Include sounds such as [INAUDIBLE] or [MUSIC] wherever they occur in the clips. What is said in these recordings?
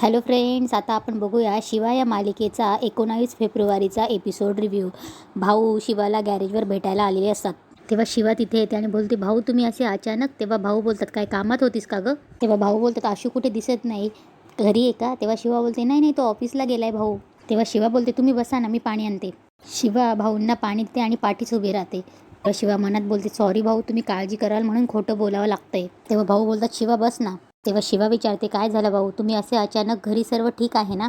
Hello friends आता आपण बघूया शिवा या मालिकेचा एकोणावीस फेब्रुवारीचा एपिसोड रिव्ह्यू भाऊ शिवाला गॅरेजवर भेटायला आलेले असतात. तेव्हा शिवा तिथे येते आणि बोलते भाऊ तुम्ही असे अचानक तेव्हा भाऊ बोलतात काय कामात होतीस का गं? तेव्हा भाऊ बोलतात आशू कुठे दिसत नाही घरी आहे का? तेव्हा शिवा बोलते नाही नाही तो ऑफिसला गेलाय भाऊ. तेव्हा शिवा बोलते तुम्ही बसा ना मी पाणी आणते. शिवा भाऊंना पाणी देते आणि पाठीच उभी राहते. तेव्हा शिवा मनात बोलते सॉरी भाऊ तुम्ही काळजी कराल म्हणून खोटं बोलावं लागतंय. तेव्हा भाऊ बोलतात शिवा बस ना. तेव्हा शिवा विचारते काय झालं भाऊ? तुम्ही असे अचानक घरी सर्व ठीक आहे ना?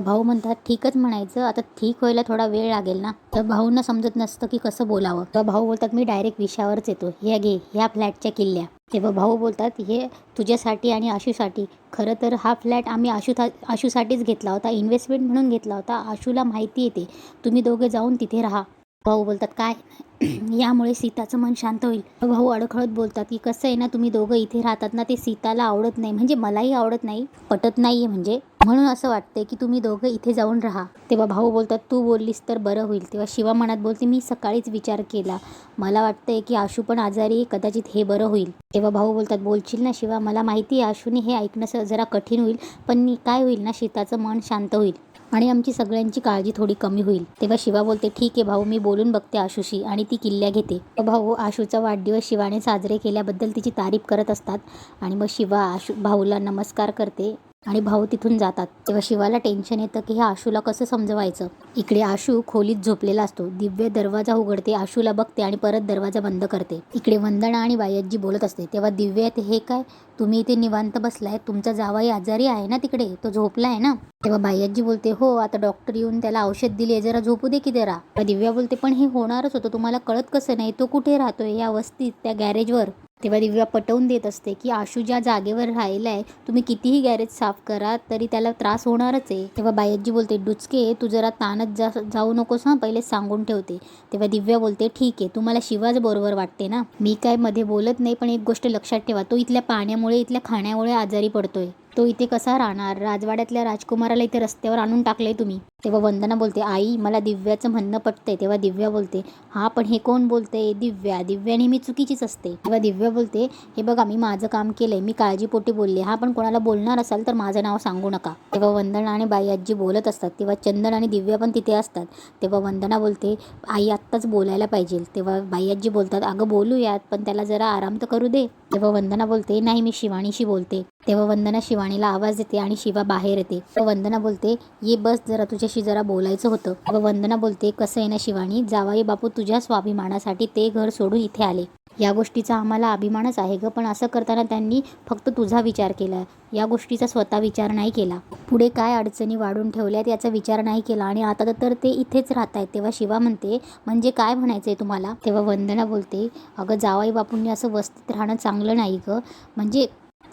भाऊ म्हणतात ठीकच म्हणायचं. आता ठीक व्हायला थोडा वेळ लागेल ना. तर भाऊंना समजत नसतं की कसं बोलावं. तर भाऊ बोलतात मी डायरेक्ट विषयावरच येतो. ह्या घे ह्या फ्लॅटच्या किल्ल्या. तेव्हा भाऊ बोलतात हे तुझ्यासाठी आणि आशूसाठी. खरं तर हा फ्लॅट आम्ही आशू आशूसाठीच घेतला होता. इन्व्हेस्टमेंट म्हणून घेतला होता. आशूला माहिती येते. तुम्ही दोघे जाऊन तिथे राहा. भाऊ बोलतात काय? [CLEARS THROAT] यामुळे सीताचं मन शांत होईल. भाऊ अडखळत बोलतात की कसं आहे ना तुम्ही दोघं इथे राहतात ना ते सीताला आवडत नाही. म्हणजे मलाही आवडत नाही पटत नाही आहे म्हणजे. म्हणून असं वाटतंय की तुम्ही दोघं इथे जाऊन राहा. तेव्हा भाऊ बोलतात तू बोललीस तर बरं होईल. तेव्हा शिवा मनात बोलते मी सकाळीच विचार केला. मला वाटतंय की आशू पण आजारी आहे, कदाचित हे बरं होईल. तेव्हा भाऊ बोलतात बोलशील ना शिवा मला माहिती आहे आशूने हे ऐकणं जरा कठीण होईल पण काय होईल ना शीताचं मन शांत होईल आणि आमची सगळ्यांची काळजी थोडी कमी होईल. तेव्हा शिवा बोलते ठीक आहे भाऊ मी बोलून बघते आशूशी आणि ती किल्ल्या घेते. भाऊ आशूचा वाढदिवस शिवाने साजरे केल्याबद्दल तिची तारीफ करत असतात आणि मग शिवा आशू भाऊला नमस्कार करते. आणि भाऊ तिथून जातात. तेव्हा शिवाला टेन्शन येतं की हे आशूला कसं समजवायचं? इकडे आशू खोलीत झोपलेला असतो. दिव्य दरवाजा उघडते आशूला बघते आणि परत दरवाजा बंद करते. इकडे वंदना आणि बायतजी बोलत असते. तेव्हा दिव्य हे काय? तुम्ही इथे निवांत बसलाय? तुमचा जावाई आजारी आहे ना तिकडे? तो झोपला आहे ना? तेव्हा बाय्याजी बोलते हो आता डॉक्टर येऊन त्याला औषध दिली. जरा झोपू दे की जरा. दिव्या बोलते पण हे होणारच होतं. तुम्हाला कळत कसं नाही? तो कुठे राहतोय? या वस्तीत त्या गॅरेजवर तेव्हा दिव्या पटवून देत असते की आशू ज्या जागेवर राहिला आहे तुम्ही कितीही गॅरेज साफ करा तरी त्याला त्रास होणारच आहे. तेव्हा बायजी बोलते डुचके तू जरा ताणत जा जाऊ नकोस हां पहिले सांगून ठेवते. तेव्हा दिव्या बोलते ठीक आहे तुम्हाला शिवाच बरोबर वाटते ना? मी काय मध्ये बोलत नाही पण एक गोष्ट लक्षात ठेवा तो इथल्या पाण्यामुळे इथल्या खाण्यामुळे आजारी पडतोय. तो इथे कसा राहणार? राजवाड्यातल्या राजकुमाराला इथे रस्त्यावर आणून टाकलंय तुम्ही. तेव्हा वंदना बोलते आई मला दिव्याचं म्हणणं पटतंय. तेव्हा दिव्या बोलते हा पण हे कोण बोलते दिव्या. दिव्या नेहमी चुकीचीच असते. तेव्हा दिव्या बोलते हे बघा मी माझं काम केलंय मी काळजीपोटी बोलले. हा पण कोणाला बोलणार असाल तर माझं नाव सांगू नका. तेव्हा वंदना आणि बाई आजी बोलत असतात. तेव्हा चंदन आणि दिव्या पण तिथे असतात. तेव्हा वंदना बोलते आई आत्ताच बोलायला पाहिजे. तेव्हा बाई आजी बोलतात अगं बोलूयात पण त्याला जरा आराम तर करू दे. तेव्हा वंदना बोलते नाही मी शिवाणीशी बोलते. तेव्हा वंदना शिवाणीला आवाज देते आणि शिवा बाहेर येते. वंदना बोलते ये बस जरा तुझ्याशी जरा बोलायचं होतं. व वंदना बोलते कसं आहे ना शिवानी? जावाई बापू तुझ्या स्वाभिमानासाठी ते घर सोडून इथे आले. या गोष्टीचा आम्हाला अभिमानच आहे ग पण असं करताना त्यांनी फक्त तुझा विचार केला. या गोष्टीचा स्वतः विचार नाही केला. पुढे काय अडचणी वाढून ठेवल्यात याचा विचार नाही केला आणि आता तर ते इथेच राहत आहेत तेव्हा शिवा म्हणते म्हणजे काय म्हणायचं आहे तुम्हाला? तेव्हा वंदना बोलते अगं जावाई बापूंनी असं वस्तीत राहणं चांगलं नाही ग. म्हणजे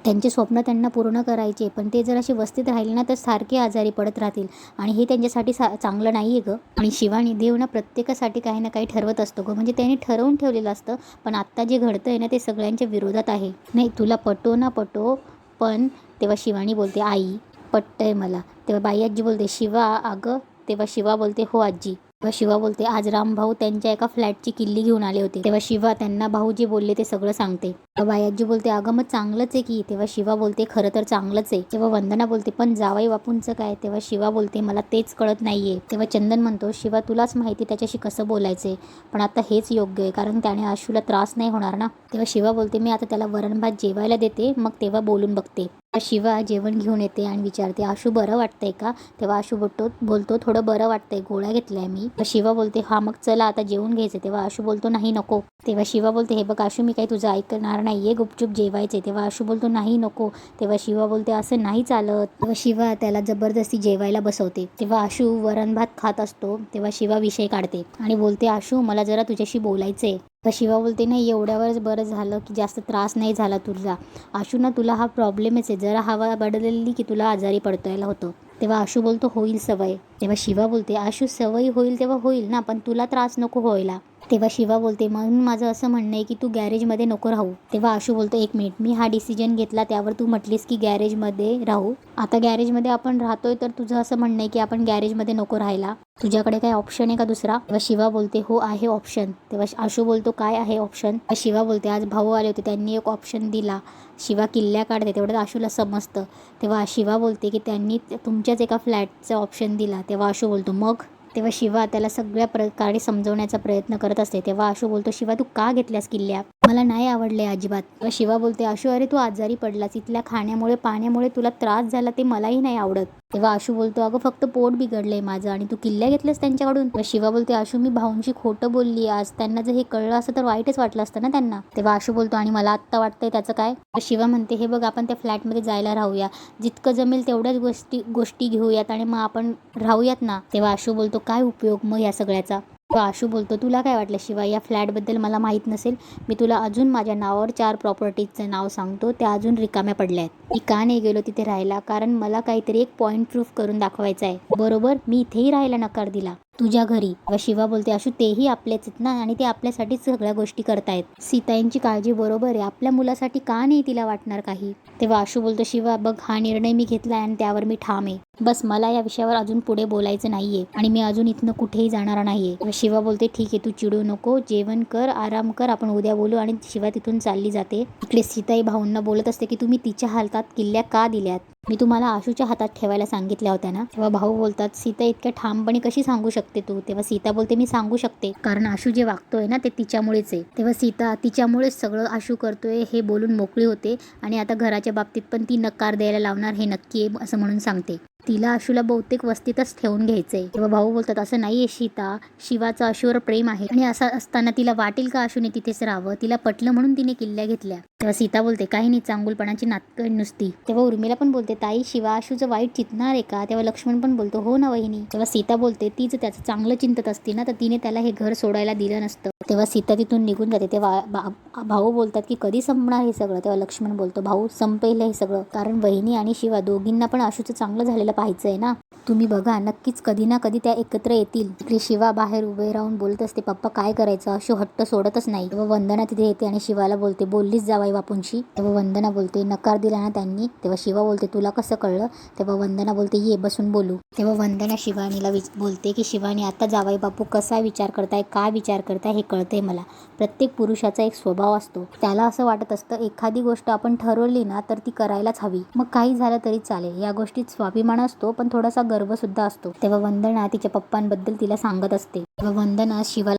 त्यांचे स्वप्न त्यांना पूर्ण करायचे पण ते जर असे वस्तीत राहिले ना तर सारखे आजारी पडत राहतील. आणि हे त्यांच्यासाठी सा चांगलं नाही आहे गं. आणि शिवानी देव ना प्रत्येकासाठी काही ना काही ठरवत असतो गं. म्हणजे त्यांनी ठरवून ठेवलेलं असतं पण आत्ता जे घडतं आहे ना ते सगळ्यांच्या विरोधात आहे. नाही तुला पटो ना पटो पण तेव्हा शिवानी बोलते आई पटतंय मला. तेव्हा बाई आजी बोलते शिवा अगं. तेव्हा शिवा बोलते हो आजी. तेव्हा शिवा बोलते आज राम भाऊ त्यांच्या एका फ्लॅटची किल्ली घेऊन आले होते. तेव्हा शिवा त्यांना भाऊ जे बोलले ते सगळं सांगते. बायाजी बाई बोलते अगं मग चांगलंच आहे की. तेव्हा शिवा बोलते खरं तर चांगलंच आहे. तेव्हा वंदना बोलते पण जावाई बापूंचं काय? तेव्हा शिवा बोलते मला तेच कळत नाहीये. तेव्हा चंदन म्हणतो शिवा तुलाच माहिती त्याच्याशी कसं बोलायचंय. पण आता हेच योग्य आहे कारण त्याने आशूला त्रास नाही होणार ना. तेव्हा शिवा बोलते मी आता त्याला वरण भात जेवायला देते मग तेव्हा बोलून बघते. शिवा जेवण घेऊन येते आणि विचारते आशू बरं वाटतंय का? तेव्हा आशू बोलतो बोलतो थोडं बरं वाटतंय गोळ्या घेतलाय मी. शिवा बोलते हा मग चला आता जेवून घ्यायचं. तेव्हा आशू बोलतो नाही नको. तेव्हा शिवा बोलते हे बघ आशू मी काही तुझं ऐकणार नाहीये गुपचूप जेवायचे तेव्हा आशू बोलतो नाही नको. तेव्हा शिवा बोलते असं नाही चालत. तेव्हा शिवा त्याला जबरदस्ती जेवायला बसवते. तेव्हा आशू वरण भात खात असतो तेव्हा शिवा विषय काढते आणि बोलते आशू मला जरा तुझ्याशी बोलायचंय. तर शिवा बोलते नाही एवढ्यावरच बरं झालं की जास्त त्रास नाही झाला तुझा. आशू ना तुला हा प्रॉब्लेमच आहे. जरा हवा बदलली की तुला आजारी पडतायला होतं. तेव्हा आशू बोलतो होईल सवय. तेव्हा शिवा बोलते आशू सवय होईल तेव्हा होईल ना पण तुला त्रास नको व्हायला. तेव्हा शिवा बोलते म्हणून माझं असं म्हणणं आहे की तू गॅरेजमध्ये नको राहू. तेव्हा आशू बोलतो एक मिनिट मी हा डिसिजन घेतला त्यावर तू म्हटलीस की गॅरेजमध्ये राहू. आता गॅरेजमध्ये आपण राहतोय तर तुझं असं म्हणणं आहे की आपण गॅरेजमध्ये नको राहायला. तुझ्याकडे काही ऑप्शन आहे का दुसरा? तेव्हा शिवा बोलते हो आहे ऑप्शन तेव्हा आशू बोलतो काय आहे ऑप्शन शिवा बोलते आज भाऊ आले होते त्यांनी एक ऑप्शन दिला. शिवा किल्ल्या काढते. तेवढं आशूला समजतं. तेव्हा शिवा बोलते की त्यांनी तुमच्याच एका फ्लॅटचा ऑप्शन दिला. तेव्हा आशू बोलतो मग? तेव्हा शिवा त्याला सगळ्या प्रकारे समजवण्याचा प्रयत्न करत असते. तेव्हा आशू बोलतो शिवा तू का घेतल्यास किल्ल्या? मला नाही आवडले अजिबात. शिवा बोलते आशू अरे तू आजारी पडलास. इथल्या खाण्यामुळे पाण्यामुळे तुला त्रास झाला ते मलाही नाही आवडत. तेव्हा आशू बोलतो अगं फक्त पोट बिघडलंय माझं आणि तू किल्ल्या घेतलंस त्यांच्याकडून. शिवा बोलते आशू मी भाऊंशी खोटं बोलली आज. त्यांना जर हे कळलं असतं तर वाईटच वाटलं असतं ना त्यांना. तेव्हा आशू बोलतो आणि मला आत्ता वाटतंय त्याचं काय? शिवा म्हणते हे बघ आपण त्या फ्लॅटमध्ये जायला राहूया. जितकं जमेल तेवढ्याच गोष्टी गोष्टी घेऊयात आणि मग आपण राहूयात ना. तेव्हा आशू बोलतो काय उपयोग मग या सगळ्याचा? आशू बोलतो तुला काय वाटलं शिवाय? या फ्लॅटबद्दल मला माहीत नसेल. मी तुला अजून माझ्या नावावर चार प्रॉपर्टीजचं नाव सांगतो. त्या अजून रिकाम्या पडल्या आहेत. मी का नाही गेलो तिथे राहायला? कारण मला काहीतरी एक पॉईंट प्रूफ करून दाखवायचा आहे. बरोबर मी इथेही राहायला नकार दिला. तुझ्या घरी. व शिवा बोलते अशू तेही आपलेच आहेत ना? आणि ते आपल्यासाठीच सगळ्या गोष्टी करतायत. सीताईंची काळजी बरोबर आहे. आपल्या मुलासाठी का नाही तिला वाटणार काही? तेव्हा अशू बोलतो शिवा बघ हा निर्णय मी घेतलाय आणि त्यावर मी ठाम आहे. बस मला या विषयावर अजून पुढे बोलायचं नाहीये आणि मी अजून इथनं कुठेही जाणार नाहीये. शिवा बोलते ठीक आहे तू चिडू नको. जेवण कर आराम कर. आपण उद्या बोलू आणि शिवा तिथून चालली जाते. इकडे सीताई भाऊंना बोलत असते की तुम्ही तिच्या हालतात किल्ल्या का दिल्यात? मी तुम्हाला आशूच्या हातात ठेवायला सांगितल्या होत्या ना? तेव्हा भाऊ बोलतात सीता इतक्या ठामपणे कशी सांगू शकते तू? तेव्हा सीता बोलते मी सांगू शकते. कारण आशू जे वागतोय ना ते तिच्यामुळेच आहे. तेव्हा सीता तिच्यामुळेच सगळं आशू करतोय हे बोलून मोकळी होते आणि आता घराच्या बाबतीत पण ती नकार द्यायला लावणार हे नक्की आहे असं म्हणून सांगते. तिला आशूला बहुतेक वस्तीतच ठेवून घ्यायचंय. तेव्हा भाऊ बोलतात असं नाहीये सीता. शिवाचं आशूवर प्रेम आहे आणि असं असताना तिला वाटेल का आशूने तिथेच राहावं? तिला पटलं म्हणून तिने किल्ल्या घेतल्या. तेव्हा सीता बोलते काही नाही चांगुलपणाची नातकण नुसती. तेव्हा उर्मिला पण बोलते ताई शिवा आशूचं वाईट चिंतणार आहे का? तेव्हा लक्ष्मण पण बोलतो हो ना वहिनी. तेव्हा सीता बोलते तीच त्याचं चांगलं चिंतत असती ना तर तिने त्याला हे घर सोडायला दिलं नसतं. तेव्हा सीता तिथून निघून जाते तेव्हा भा भाऊ बोलतात की कधी संपणार हे सगळं? तेव्हा लक्ष्मण बोलतो भाऊ संपेल हे सगळं कारण वहिनी आणि शिवा दोघींना पण आशूचं चांगलं झालेलं पाहायचं आहे ना. तुम्ही बघा नक्कीच कधी ना कधी त्या एकत्र येतील. तिकडे शिवा बाहेर उभे राहून बोलत असते पप्पा काय करायचं? आशू हट्ट सोडतच नाही. तेव्हा वंदना तिथे येते आणि शिवाला बोलते बोललीच जावा बापूंशी तेव्हा वंदना बोलते नकार दिला ना त्यांनी. तेव्हा शिवा बोलते तुला कसं कळलं? तेव्हा वंदना बोलते ये बसून बोलू. तेव्हा वंदना शिवानीला विच बोलते की शिवानी आता जावाई बापू कसा विचार करताय काय विचार करताय हे कळतंय मला. प्रत्येक पुरुषाचा एक स्वभाव असतो. त्याला असं वाटत असतं एखादी गोष्ट आपण ठरवली ना तर ती करायलाच हवी. मग काही झालं तरी चालेल. या गोष्टीत स्वाभिमान असतो पण थोडासा गर्व सुद्धा असतो. तेव्हा वंदना तिच्या पप्पांबद्दल तिला सांगत असते. तेव्हा वंदना शिवाला